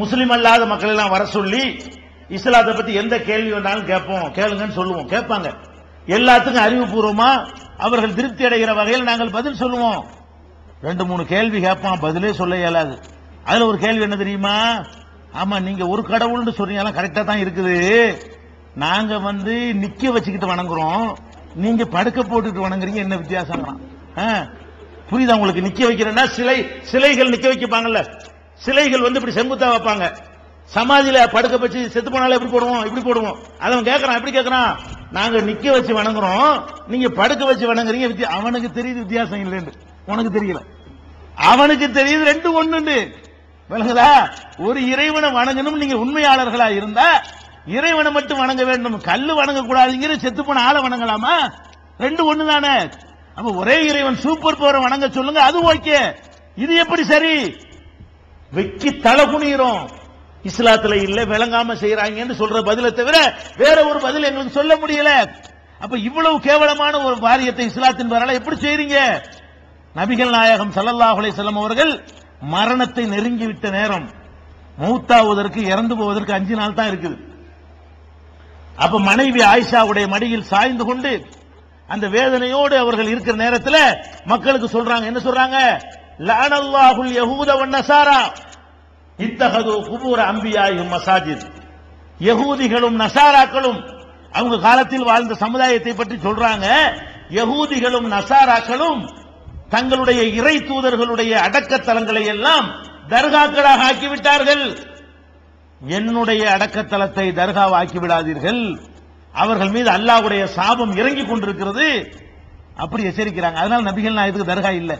முஸ்லீம் அல்லாத மக்கள் எல்லாம் வர சொல்லி இஸ்லாத்தை பத்தி எந்த கேள்வி வேணாலும் கேட்போம். கேளுங்கன்னு சொல்லுவோம். கேட்பாங்க. எல்லாத்துக்கும் அறிவுபூர்வமா அவர்கள் திருப்தி அடைகிற வகையில் நாங்கள் பதில் சொல்லுவோம். ரெண்டு மூணு கேள்வி கேட்பான் பதிலே சொல்ல இயலாது. அதுல ஒரு கேள்வி என்ன தெரியுமா? ஆமா நீங்க ஒரு கடவுள்னு சொன்னீங்க கரெக்டா தான் இருக்குது. நாங்க வந்து நிக்க வச்சுக்கிட்டு வணங்குறோம். நீங்க படுக்க போட்டுட்டு வணங்குறீங்க. என்ன வித்தியாசம் புரியுதா உங்களுக்கு? நிக்க வைக்கிறேன்னா சிலை சிலைகள் நிக்க வைக்கப்பாங்கல்ல சிலைகள் வந்து இப்படி செங்குத்தா வைப்பாங்க. சமாதியில படுக்க வச்சு செத்து போனாலும் எப்படி போடுவோம்? இப்படி போடுவோம். அவன் கேட்கறான் எப்படி கேட்கறான் நாங்க நிக்க வச்சு வணங்குறோம். நீங்க படுக்க வச்சு வணங்குறீங்க. அவனுக்கு தெரியுது வித்தியாசம் இல்லைன்னு. உனக்கு தெரியல. அவனுக்கு தெரியுது ரெண்டு ஒண்ணு விளங்குதா? ஒரு இறைவனை வணங்கணும் நீங்க உண்மையாளர்களா இருந்தா இறைவனை மட்டும் வணங்க வேண்டும். கல்லு வணங்க கூடாதுங்கிற செத்து போன ஆளை வணங்கலாமா? ரெண்டு ஒண்ணு தானே அப்ப ஒரே இறைவன் சூப்பர் பவரை வணங்க சொல்லுங்க அது ஓகே. இது எப்படி சரி? வெக்கி தலை குனிகிறோம் இஸ்லாத்துல இல்ல விளங்காம செய்யறாங்கன்னு சொல்ற பதிலை தவிர வேற ஒரு பதில் எங்களுக்கு சொல்ல முடியல. அப்ப இவ்வளவு கேவலமான ஒரு வாரியத்தை இஸ்லாத்தின் பேரால எப்படி செய்றீங்க? நபிகள் நாயகம் ஸல்லல்லாஹு அலைஹி அவர்கள் மரணத்தை நெருங்கிவிட்ட நேரம் மூத்தாவதற்கு இறந்து போவதற்கு அஞ்சு நாள் தான் இருக்குது. அப்ப மனைவி ஆயிஷாவுடைய மடியில் சாய்ந்து கொண்டு அந்த வேதனையோடு அவர்கள் இருக்கிற நேரத்துல மக்களுக்கு சொல்றாங்க என்ன சொல்றாங்க? லஅனல்லாஹுல் யஹூத வன் நசாரா. இத்தகது குபூர அம்பியாயும் மசாஜித். யகூதிகளும் நசாராக்களும் அவங்க காலத்தில் வாழ்ந்த சமுதாயத்தை பற்றி சொல்றாங்க. யகூதிகளும் நசாராக்களும் தங்களுடைய இறை தூதர்களுடைய அடக்கத்தலங்களை எல்லாம் தர்காக்களாக ஆக்கிவிட்டார்கள். என்னுடைய அடக்கத்தலத்தை தர்காவாக்கி விடாதீர்கள் அவர்கள் மீது அல்லாஹ்வுடைய சாபம் இறங்கி கொண்டிருக்கிறது. அப்படி எச்சரிக்கிறாங்க. அதனால நபிகள் நான் இதுக்கு தர்கா இல்லை.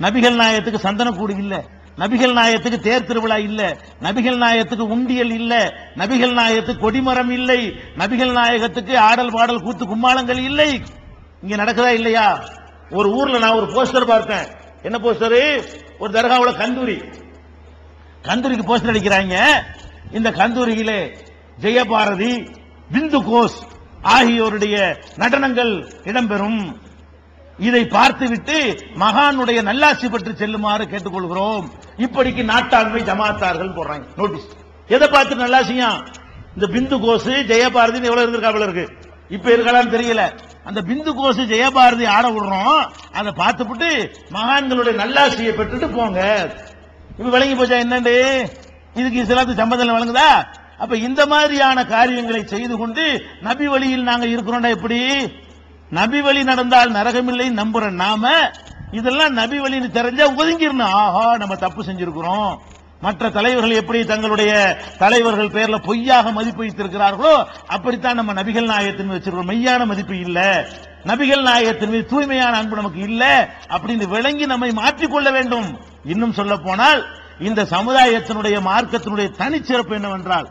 நபிகள் நாயத்துக்கு சந்தனக்கூடு இல்ல. நபிகள் நாயத்துக்கு தேர் திருவிழா இல்ல. நபிகள் நாயத்துக்கு உண்டியல் இல்ல. நபிகள் நாயத்துக்கு கொடிமரம் இல்லை. நபிகள் நாயகத்துக்கு ஆடல் பாடல் கூத்து கும்மாளங்கள் இல்லை. இங்க நடக்குதா இல்லையா? ஒரு ஊர்ல நான் ஒரு போஸ்டர் பார்த்தேன். என்ன போஸ்டர்? ஒரு தர்காவில் கந்தூரி. கந்தூரிக்கு போஸ்டர் அடிக்கிறாங்க. இந்த கந்தூரியிலே ஜெயபாரதி பிந்து கோஷ் ஆகியோருடைய நடனங்கள் இடம்பெறும். இதை பார்த்துவிட்டு மகானுடைய நல்லாசி பற்றி செல்லுமாறு கேட்டுக்கொள்கிறோம். இப்படிக்கு நாட்டாண்மை ஜமாத்தார்கள் போடுறாங்க. நோட்டீஸ் எதை பார்த்து நல்லாசியா இந்த பிந்து கோசு ஜெயபாரதி எவ்வளவு இருந்திருக்காப்புல இருக்கு? இப்ப இருக்கலாம்னு தெரியல. அந்த பிந்து கோசு ஜெயபாரதி ஆட விடுறோம். அதை பார்த்துப்புட்டு மகான்களுடைய நல்லாசியை பெற்றுட்டு போங்க. இப்ப விளங்கி போச்சா என்னண்டு? இதுக்கு இஸ்லாத்து சம்பந்தம் வழங்குதா அப்ப இந்த மாதிரியான காரியங்களை செய்து கொண்டு நபி வழியில் நாங்க இருக்கிறோம்டா எப்படி? நபி வழி நடந்தால் நரகமில்லை நம்புற நாம இதெல்லாம் நபி வழின்னு தெரிஞ்சா ஒதுங்கிடணும். ஆஹா நம்ம தப்பு செஞ்சிருக்கிறோம். மற்ற தலைவர்கள் எப்படி தங்களுடைய தலைவர்கள் பேர்ல பொய்யாக மதிப்பு வைத்திருக்கிறார்களோ அப்படித்தான் நம்ம நபிகள் நாயகத்தின் மீது வச்சிருக்கிறோம் மெய்யான மதிப்பு இல்ல. நபிகள் நாயகத்தின் மீது தூய்மையான அன்பு நமக்கு இல்ல அப்படின்னு விளங்கி நம்மை மாற்றிக்கொள்ள வேண்டும். இன்னும் சொல்ல போனால் இந்த சமுதாயத்தினுடைய மார்க்கத்தினுடைய தனிச்சிறப்பு என்னவென்றால்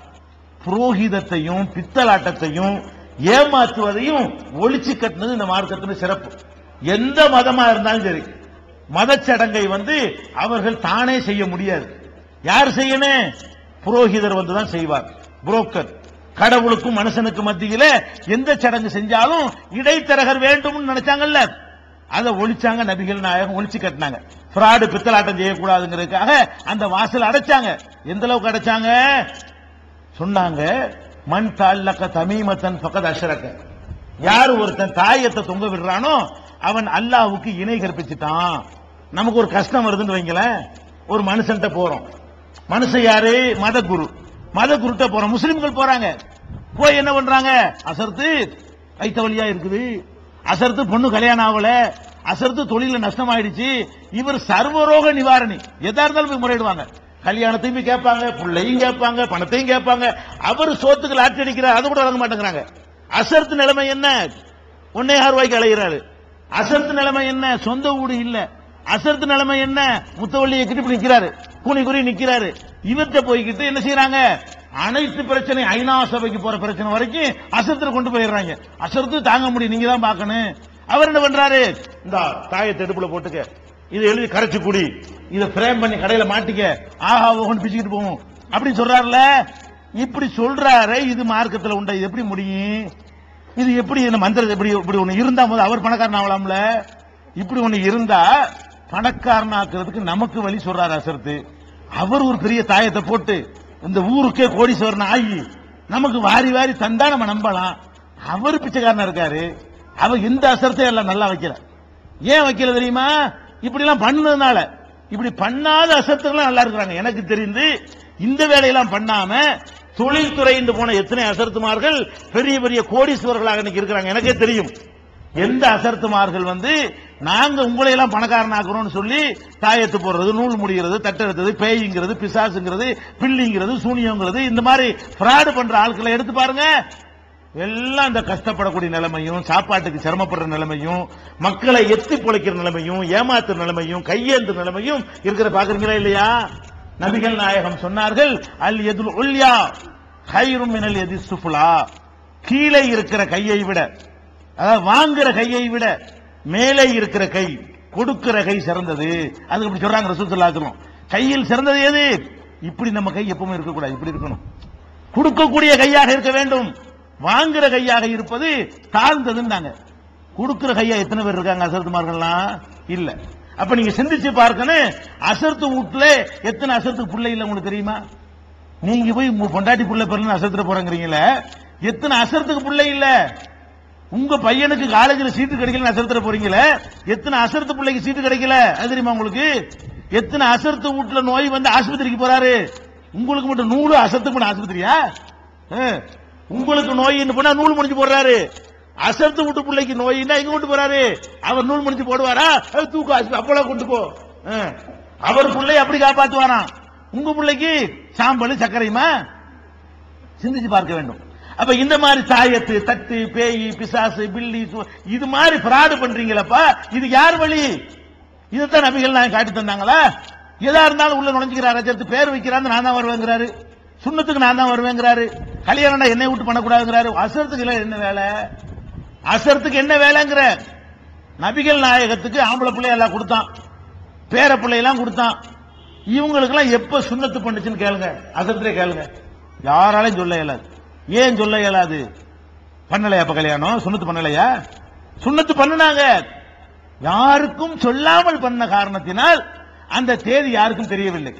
புரோகிதத்தையும் பித்தலாட்டத்தையும் ஏமாற்றுவதையும் ஒழிச்சு கட்டினது இந்த மார்க்கத்தின் சிறப்பு. எந்த மதமா இருந்தாலும் சரி மதச்சடங்கை வந்து அவர்கள் தானே செய்ய முடியாது. யார் செய்யணும் புரோகிதர் வந்துதான் செய்வார் புரோக்கர். கடவுளுக்கும் மனுஷனுக்கு மத்தியில எந்த சடங்கு செஞ்சாலும் இடைத்தரகர் வேண்டும்னு நினைச்சாங்கல்ல அதை ஒழிச்சாங்க நபிகள் நாயகம் ஒழிச்சு கட்டினாங்க. ஃப்ராடு பித்தலாட்டம் செய்யக்கூடாதுங்கிறதுக்காக அந்த வாசல் அடைச்சாங்க. எந்த அளவுக்கு அடைச்சாங்க? சொன்னாங்க மண் தாழ்லக்க தமிமத்தன் பக்கத் அஷரக்க யார் ஒருத்தன் தாயத்தை தொங்க விடுறானோ அவன் அல்லாஹுக்கு இணை கற்பிச்சுட்டான். நமக்கு ஒரு கஷ்டம் வருதுன்னு வைங்களேன். ஒரு மனுஷன்ட்ட போறோம். மனுஷன் யாரு? மத குரு மத குருட்ட போறோம். முஸ்லிம்கள் போறாங்க. போய் என்ன பண்றாங்க? அசர்த்து வைத்த வழியா இருக்குது. அசர்த்து பொண்ணு கல்யாணம் ஆகல அசர்த்து தொழில நஷ்டம் ஆயிடுச்சு இவர் சர்வரோக நிவாரணி. எதா இருந்தாலும் போய் முறையிடுவாங்க. கல்யாணத்தையும் கேட்பாங்க பிள்ளையும் கேட்பாங்க பணத்தையும் கேட்பாங்க. அவர் சோத்துக்கு ஆட்சி அடிக்கிறார் அது கூட வழங்க மாட்டேங்கிறாங்க. அசர்த்து நிலைமை என்ன? ஒன்னே ஆறு ரூபாய்க்கு அலைகிறாரு அசர்த்து நிலைமை என்ன? சொந்த வீடு இல்ல. அசர்த்து நிலைமை என்ன? முத்தவள்ளியை கிட்ட நிக்கிறாரு. கூனி குறி நிக்கிறாரு. இவர்கிட்ட போய்கிட்டு என்ன செய்யறாங்க அனைத்து பிரச்சனை ஐநா சபைக்கு போற பிரச்சனை வரைக்கும் அசர்த்துல கொண்டு போயிடுறாங்க. அசர்த்து தாங்க முடியும். நீங்க தான் பார்க்கணும். அவர் என்ன பண்றாரு? இந்த தாயத்தை எடுப்புல போட்டுக்க. இதை எழுதி கரைச்சு குடி. இதை ஃப்ரேம் பண்ணி கடையில மாட்டிக்க. ஆஹா ஓஹன் பிச்சுக்கிட்டு போவோம். அப்படின்னு சொல்றாருல? இப்படி சொல்றாரு இது மார்க்கத்துல உண்டா. இது எப்படி முடியும்? இது எப்படி இந்த மந்திரம் எப்படி இப்படி ஒண்ணு இருந்தா போது அவர் பணக்காரன் ஆகலாம்ல? இப்படி ஒண்ணு இருந்தா பணக்காரனாக்குறதுக்கு நமக்கு வழி சொல்றாரு அசர்த்து. அவர் ஒரு பெரிய தாயத்தை போட்டு இந்த ஊருக்கே கோடீஸ்வரன் ஆகி நமக்கு வாரி வாரி தந்தா நம்ம நம்பலாம். அவர் பிச்சைக்காரனா இருக்காரு. அவர் இந்த அசரத்தை எல்லாம் நல்லா வைக்கிறார் ஏன் வைக்கல தெரியுமா? இப்படி எல்லாம் பண்ணதுனால இப்படி பண்ணாத அசத்துக்கெல்லாம் நல்லா இருக்கிறாங்க. எனக்கு தெரிந்து இந்த வேலையெல்லாம் பண்ணாம தொழில்துறை என்று போன எத்தனை அசர்த்துமார்கள் பெரிய பெரிய கோடீஸ்வரர்களாக இன்னைக்கு இருக்கிறாங்க. எனக்கே தெரியும். எந்த அசர்த்துமார்கள் வந்து நாங்க உங்களை எல்லாம் பணக்காரனாக்குறோம்னு சொல்லி தாயத்து போடுறது நூல் முடிகிறது தட்டெடுத்தது பேய்ங்கிறது பிசாசுங்கிறது பில்லிங்கிறது சூனியங்கிறது இந்த மாதிரி ஃப்ராடு பண்ற ஆட்களை எடுத்து பாருங்க. எல்லாம் இந்த கஷ்டப்படக்கூடிய நிலைமையும் சாப்பாட்டுக்கு சிரமப்படுற நிலைமையும் மக்களை எத்தி பொழைக்கிற நிலைமையும் ஏமாத்துற நிலைமையும் கையேந்து நிலைமையும் இருக்கிற பாக்குறீங்களா இல்லையா? நபிகள் நாயகம் சொன்னார்கள் அல் எதுல் உல்யா ஹைரும் மினல் எதி சுஃபுலா. கீழே இருக்கிற கையை விட அதாவது வாங்குற கையை விட மேலே இருக்கிற கை கொடுக்கிற கை சிறந்தது. அதுக்கு இப்படி சொல்றாங்க ரசூத்துல்லாக்கிறோம் கையில் சிறந்தது எது? இப்படி நம்ம கை எப்பவுமே இருக்கக்கூடாது இப்படி இருக்கணும். கொடுக்கக்கூடிய கையாக இருக்க வேண்டும். வாங்குற கையாக இருப்பது தாழ்ந்ததுன்னாங்க. கொடுக்கிற கையா எத்தனை பேர் இருக்காங்க அசரத்துமார்கள்லாம்? இல்ல. அப்ப நீங்க சிந்திச்சு பார்க்கணும் அசர்த்து வீட்டுல எத்தனை அசரத்துக்கு பிள்ளை இல்ல உங்களுக்கு தெரியுமா? நீங்க போய் பொண்டாட்டி பிள்ளை பெருன்னு அசர்த்துற போறீங்களே எத்தனை அசரத்துக்கு பிள்ளை இல்ல? உங்க பையனுக்கு காலேஜில் சீட்டு கிடைக்கல அசரத்துல போறீங்களே எத்தனை அசரத்து பிள்ளைக்கு சீட்டு கிடைக்கல? அது தெரியுமா உங்களுக்கு? எத்தனை அசரத்து வீட்டுல நோய் வந்து ஆஸ்பத்திரிக்கு போறாரு? உங்களுக்கு மட்டும் நூறு அசரத்துக்கு மட்டும் ஆஸ்பத்திரியா? ஆ. உங்களுக்கு நோயின்னு போனா நூல் முடிஞ்சு போடுறாரு. அசத்து விட்டு பிள்ளைக்கு நோயின்னா எங்க கொண்டு போறாரு? அவர் நூல் முடிஞ்சு போடுவாரா? தூக்கு ஆஸ்பத்திரி கொண்டு போ. அவர் பிள்ளை அப்படி காப்பாத்துவாராம் உங்க பிள்ளைக்கு சாம்பல் சர்க்கரையுமா சிந்திச்சு பார்க்க வேண்டும். அப்ப இந்த மாதிரி தாயத்து தட்டு பேய் பிசாசு பில்லி சு- இது மாதிரி பிராடு பண்றீங்களப்பா இது யார் வழி? இதுதான் நபிகள் நான் காட்டி தந்தாங்களா? எதா இருந்தாலும் உள்ள நுழைஞ்சுக்கிறாரு. அஜர்த்து பேர் வைக்கிறான்னு நான் தான் வருவேங்கிறாரு. சுண்ணத்துக்கு நான் தான் வருவேங்கிறாரு. கல்யாணம் என்னை விட்டு பண்ணக்கூடாதுங்கிறாரு. அசரத்துக்கு என்ன வேலை? அசரத்துக்கு என்ன வேலைங்கிற? நபிகள் நாயகத்துக்கு ஆம்பளை பிள்ளை எல்லாம் கொடுத்தான். பேர பிள்ளையெல்லாம் கொடுத்தான். இவங்களுக்கெல்லாம் எப்ப சுண்ணத்து பண்ணுச்சுன்னு கேளுங்க. அசரத்திலே கேளுங்க. யாராலையும் சொல்ல இயலாது. ஏன் சொல்ல இயலாது? பண்ணலையா அப்ப கல்யாணம்? சுண்ணத்து பண்ணலையா? சுண்ணத்து பண்ணுனாங்க. யாருக்கும் சொல்லாமல் பண்ண காரணத்தினால் அந்த தேதி யாருக்கும் தெரியவில்லை.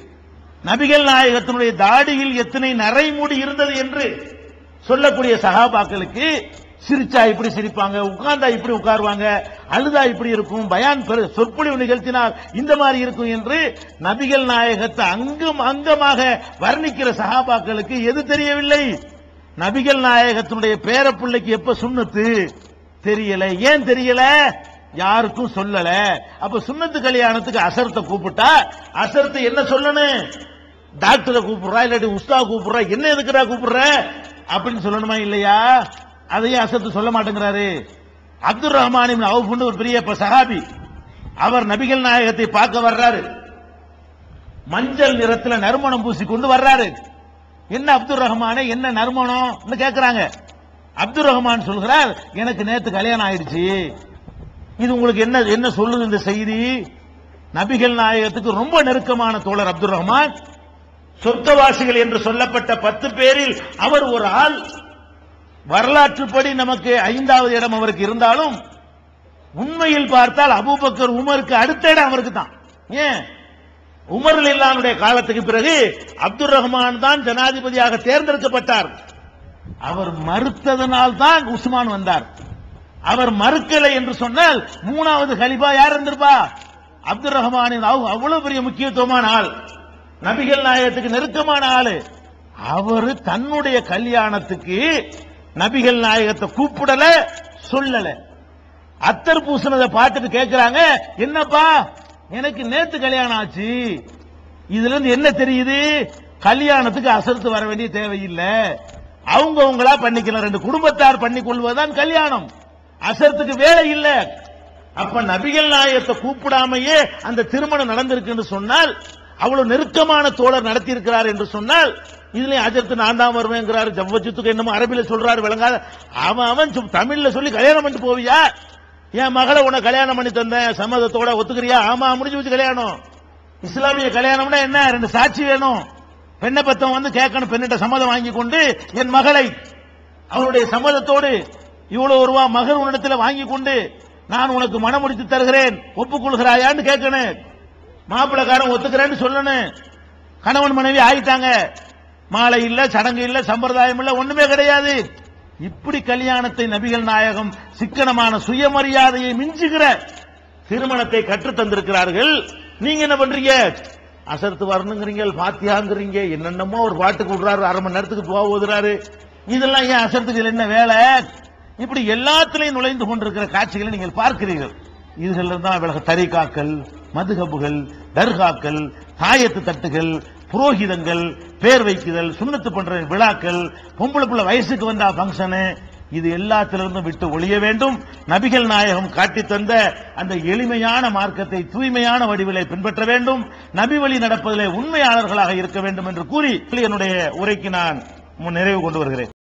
நபிகள் நாயகத்தினுடைய தாடியில் எத்தனை நரைமுடி இருந்தது என்று சொல்லக்கூடிய சகாபாக்களுக்கு சிரிச்சா இப்படி சிரிப்பாங்க உட்கார்ந்தா இப்படி உட்காருவாங்க அழுதா இப்படி இருக்கும் பயான் பெரு- சொற்பொழிவு நிகழ்த்தினால் இந்த மாதிரி இருக்கும் என்று நபிகள் நாயகத்தை அங்கும் அங்கமாக வர்ணிக்கிற சகாபாக்களுக்கு எது தெரியவில்லை? நபிகள் நாயகத்தினுடைய பேரப்பிள்ளைக்கு எப்ப சுண்ணத்து? தெரியல. ஏன் தெரியல? யாருக்கும் சொல்லல. அப்ப சுண்ணத்து கல்யாணத்துக்கு அசரத்தை கூப்பிட்டா அசரத்தை என்ன சொல்லணும்? டாக்டரை கூப்பிடுறா இல்லாட்டி உஸ்தா கூப்பிடுறா என்ன எதுக்குறா கூப்பிடுற? அப்படின்னு சொல்லணுமா இல்லையா? அதையும் அசத்து சொல்ல மாட்டேங்கிறாரு. அப்துல் ரஹ்மான் பொண்ணு ஒரு பெரிய சகாபி அவர் நபிகள் நாயகத்தை பார்க்க வர்றாரு. மஞ்சள் நிறத்துல நறுமணம் பூசி கொண்டு வர்றாரு. என்ன அப்துல் ரஹ்மானே என்ன நறுமணம் கேட்கிறாங்க அப்துல் ரஹ்மான் சொல்கிறார் எனக்கு நேத்து கல்யாணம் ஆயிடுச்சு. இது உங்களுக்கு என்ன என்ன சொல்லுது இந்த செய்தி? நபிகள் நாயகத்துக்கு ரொம்ப நெருக்கமான தோழர் அப்துல் ரஹ்மான். சொர்க்கவாசிகள் என்று சொல்லப்பட்ட பத்து பேரில் அவர் ஒரு ஆள். வரலாற்றுப்படி நமக்கு ஐந்தாவது இடம் அவருக்கு இருந்தாலும் உண்மையில் பார்த்தால் அபூபக்கர் உமருக்கு அடுத்த இடம் அவருக்கு தான். ஏன்? உமர் இல்லானுடைய காலத்துக்கு பிறகு அப்துல் ரஹ்மான் தான் ஜனாதிபதியாக தேர்ந்தெடுக்கப்பட்டார். அவர் மறுத்ததனால் தான் உஸ்மான் வந்தார். அவர் மறுக்கலை என்று சொன்னால் மூணாவது ஹலிபா யார் இருந்திருப்பா? அப்துல் ரஹ்மானின் அவ்வளவு பெரிய முக்கியத்துவமான ஆள். நபிகள் நாயகத்துக்கு நெருக்கமான ஆளு. அவரு தன்னுடைய கல்யாணத்துக்கு நபிகள் நாயகத்தை கூப்பிடல சொல்லல. அத்தர் பூசினதை பார்த்துட்டு கேட்கிறாங்க என்னப்பா எனக்கு நேத்து கல்யாணம் ஆச்சு. இதுல இருந்து என்ன தெரியுது? கல்யாணத்துக்கு அசர்த்து வர வேண்டிய தேவையில்லை. அவங்க அவங்களா பண்ணிக்கலாம். ரெண்டு குடும்பத்தார் பண்ணி கொள்வதுதான் கல்யாணம். அசரத்துக்கு வேலை இல்ல. அப்ப நபிகள் நாயகத்தை கூப்பிடாமையே அந்த திருமணம் நடந்திருக்குன்னு சொன்னால் அவ்வளவு நெருக்கமான தோழர் நடத்தி இருக்கிறார் என்று சொன்னால் இதுல அஜர்த்து நான் தான் வருவேங்கிறார். ஜவ்வஜித்துக்கு என்னமோ அரபில சொல்றாரு விளங்காத. அவன் அவன் சும் தமிழ்ல சொல்லி கல்யாணம் பண்ணிட்டு போவியா? என் மகளை உன கல்யாணம் பண்ணி தந்தேன் சம்மதத்தோட ஒத்துக்கிறியா? ஆமா முடிஞ்சு வச்சு கல்யாணம். இஸ்லாமிய கல்யாணம்னா என்ன? ரெண்டு சாட்சி வேணும். பெண்ணை பத்தம் வந்து கேட்கணும் பெண்ணிட்ட சம்மதம் வாங்கி கொண்டு என் மகளை அவருடைய சம்மதத்தோடு இவ்வளவு ரூபா மகர் உன்னிடத்தில் வாங்கி கொண்டு நான் உனக்கு மனம் முடித்து தருகிறேன். ஒப்புக்கொள்கிறாயான்னு கேட்கணும். மாப்பிள்ளக்காரன் ஒத்துக்கிறேன்னு சொல்லணும். கணவன் மனைவி ஆயிட்டாங்க. மாலை இல்ல சடங்கு இல்ல சம்பிரதாயம் இல்ல ஒண்ணுமே கிடையாது. இப்படி கல்யாணத்தை நபிகள் நாயகம் சிக்கனமான சுயமரியாதையை மிஞ்சுகிற திருமணத்தை கற்றுத் தந்திருக்கிறார்கள். நீங்க என்ன பண்றீங்க? அசரத்து வரணுங்கிறீங்க பாத்தியாங்கிறீங்க என்னென்னமோ ஒரு பாட்டுக்கு விடுறாரு அரை மணி நேரத்துக்கு போக ஓதுறாரு. இதெல்லாம் ஏன் அசர்த்துக்கு என்ன வேலை? இப்படி எல்லாத்திலையும் நுழைந்து கொண்டிருக்கிற காட்சிகளை நீங்கள் பார்க்கிறீர்கள். இதுல தான் விலக தரிகாக்கள் மதுகபுகள் தர்காக்கள் தாயத்து தட்டுகள் புரோகிதங்கள் பேர் வைக்குதல் சுண்ணத்து பண்ற விழாக்கள் பொம்பளை புள்ள வயசுக்கு வந்தா ஃபங்க்ஷனு இது எல்லாத்திலிருந்தும் விட்டு ஒழிய வேண்டும். நபிகள் நாயகம் காட்டி தந்த அந்த எளிமையான மார்க்கத்தை தூய்மையான வடிவிலே பின்பற்ற வேண்டும். நபி வழி நடப்பதிலே உண்மையாளர்களாக இருக்க வேண்டும் என்று கூறி என்னுடைய உரைக்கு நான் நிறைவு கொண்டு வருகிறேன்.